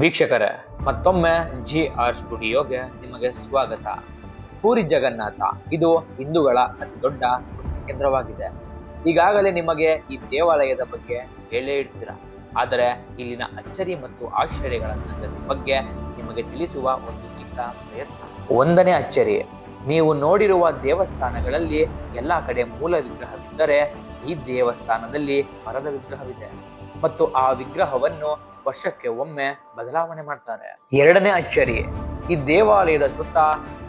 ವೀಕ್ಷಕರೇ, ಮತ್ತೊಮ್ಮೆ G R ಸ್ಟುಡಿಯೋಗೆ ನಿಮಗೆ ಸ್ವಾಗತ. ಪೂರಿ ಜಗನ್ನಾಥ, ಇದು ಹಿಂದೂಗಳ ಅತಿ ದೊಡ್ಡ ಕೇಂದ್ರವಾಗಿದೆ. ಈಗಾಗಲೇ ನಿಮಗೆ ಈ ದೇವಾಲಯದ ಬಗ್ಗೆ ಕೇಳೇ ಇರ್ತೀರ? ಆದರೆ ಇಲ್ಲಿನ ಅಚ್ಚರಿ ಮತ್ತು ಆಶ್ಚರ್ಯಗಳ ಬಗ್ಗೆ ನಿಮಗೆ ತಿಳಿಸುವ ಒಂದು ಚಿಕ್ಕ ಪ್ರಯತ್ನ. ಒಂದನೇ ಅಚ್ಚರಿ, ನೀವು ನೋಡಿರುವ ದೇವಸ್ಥಾನಗಳಲ್ಲಿ ಎಲ್ಲ ಕಡೆ ಮೂಲ ವಿಗ್ರಹವಿದ್ದರೆ ಈ ದೇವಸ್ಥಾನದಲ್ಲಿ ಮರದ ವಿಗ್ರಹವಿದೆ. ಮತ್ತು ಆ ವಿಗ್ರಹವನ್ನು ವರ್ಷಕ್ಕೆ ಒಮ್ಮೆ ಬದಲಾವಣೆ ಮಾಡ್ತಾರೆ. ಎರಡನೇ ಅಚ್ಚರಿ ಈ ದೇವಾಲಯದ ಸುತ್ತ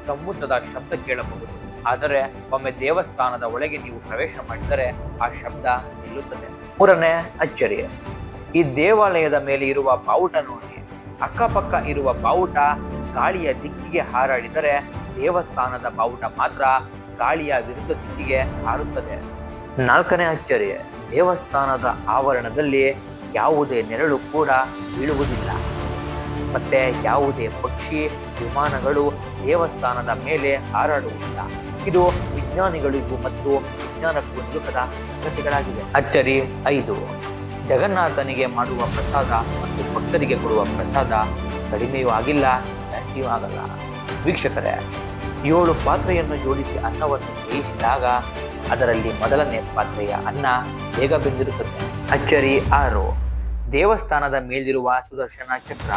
ಸಮುದ್ರದ ಶಬ್ದ ಕೇಳಬಹುದು. ಆದರೆ ಒಮ್ಮೆ ದೇವಸ್ಥಾನದ ಒಳಗೆ ನೀವು ಪ್ರವೇಶ ಮಾಡಿದರೆ ಆ ಶಬ್ದ ನಿಲ್ಲುತ್ತದೆ. ಮೂರನೇ ಅಚ್ಚರಿ ಈ ದೇವಾಲಯದ ಮೇಲೆ ಇರುವ ಬಾವುಟ ನೋಡಿ. ಅಕ್ಕಪಕ್ಕ ಇರುವ ಬಾವುಟ ಗಾಳಿಯ ದಿಕ್ಕಿಗೆ ಹಾರಾಡಿದರೆ ದೇವಸ್ಥಾನದ ಬಾವುಟ ಮಾತ್ರ ಗಾಳಿಯ ವಿರುದ್ಧ ದಿಕ್ಕಿಗೆ ಹಾರುತ್ತದೆ. ನಾಲ್ಕನೇ ಅಚ್ಚರಿ ದೇವಸ್ಥಾನದ ಆವರಣದಲ್ಲಿ ಯಾವುದೇ ನೆರಳು ಕೂಡ ಬೀಳುವುದಿಲ್ಲ. ಮತ್ತೆ ಯಾವುದೇ ಪಕ್ಷಿ, ವಿಮಾನಗಳು ದೇವಸ್ಥಾನದ ಮೇಲೆ ಹಾರಾಡುವುದಿಲ್ಲ. ಇದು ವಿಜ್ಞಾನಿಗಳಿಗೂ ಮತ್ತು ವಿಜ್ಞಾನಕ್ಕೂ ನಿಲುಕದ ಸಂಗತಿಗಳಾಗಿವೆ. ಅಚ್ಚರಿ ಐದು, ಜಗನ್ನಾಥನಿಗೆ ಮಾಡುವ ಪ್ರಸಾದ ಮತ್ತು ಭಕ್ತರಿಗೆ ಕೊಡುವ ಪ್ರಸಾದ ಕಡಿಮೆಯೂ ಆಗಿಲ್ಲ, ಜಾಸ್ತಿಯೂ ಆಗಲ್ಲ. ವೀಕ್ಷಕರೇ, ಏಳು ಪಾತ್ರೆಯನ್ನು ಜೋಡಿಸಿ ಅನ್ನವನ್ನು ಬೇಯಿಸಿದಾಗ ಅದರಲ್ಲಿ ಮೊದಲನೇ ಪಾತ್ರೆಯ ಅನ್ನ ಬೇಗ ಬೆಂದಿರುತ್ತದೆ. ಅಚ್ಚರಿ ಆರು ದೇವಸ್ಥಾನದ ಮೇಲಿರುವ ಸುದರ್ಶನ ಚಕ್ರ.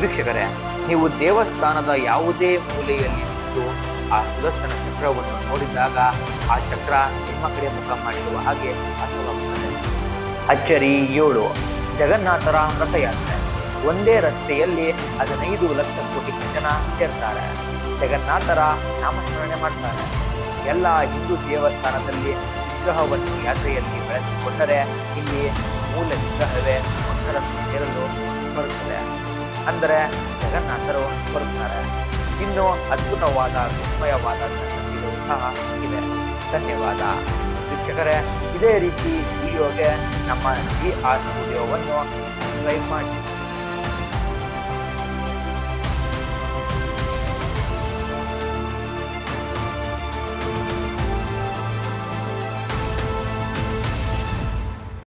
ವೀಕ್ಷಕರೇ, ನೀವು ದೇವಸ್ಥಾನದ ಯಾವುದೇ ಮೂಲೆಯಲ್ಲಿ ನಿಂತು ಆ ಸುದರ್ಶನ ಚಕ್ರವನ್ನು ನೋಡಿದಾಗ ಆ ಚಕ್ರ ನಿಮ್ಮ ಕಡೆ ಮುಖ ಮಾಡಿರುವ ಹಾಗೆ ಅರ್ಥವಾಗುತ್ತದೆ. ಅಚ್ಚರಿ ಏಳು, ಜಗನ್ನಾಥರ ರಥಯಾತ್ರೆ. ಒಂದೇ ರಸ್ತೆಯಲ್ಲಿ ಹದಿನೈದು ಲಕ್ಷ ಕೋಟಿ ಜನ ಸೇರ್ತಾರೆ. ಜಗನ್ನಾಥರ ನಾಮಸ್ಮರಣೆ ಮಾಡ್ತಾರೆ. ಎಲ್ಲ ಹಿಂದೂ ದೇವಸ್ಥಾನದಲ್ಲಿ ವಿಗ್ರಹವನ್ನು ಯಾತ್ರೆಯಲ್ಲಿ ಬೆಳೆಸಿಕೊಂಡರೆ ಇಲ್ಲಿ ಮೂಲ ವಿಗ್ರಹವೇ ಭಕ್ತರನ್ನು ಸೇರಲು ಬರುತ್ತದೆ. ಅಂದರೆ ಜಗನ್ನಾಥರು ಬರುತ್ತಾರೆ. ಇನ್ನು ಅದ್ಭುತವಾದ ವಿಸ್ಮಯವಾದ ಸಂಗತಿಗಳು ಸಹ ಇವೆ. ಧನ್ಯವಾದ. ವೀಕ್ಷಕರೇ, ಇದೇ ರೀತಿ ವಿಡಿಯೋಗೆ ನಮ್ಮ ಜಿ ಆರ್ ಸ್ಟುಡಿಯೋವನ್ನು ಸಬ್ಸ್ಕ್ರೈಬ್ ಮಾಡಿ.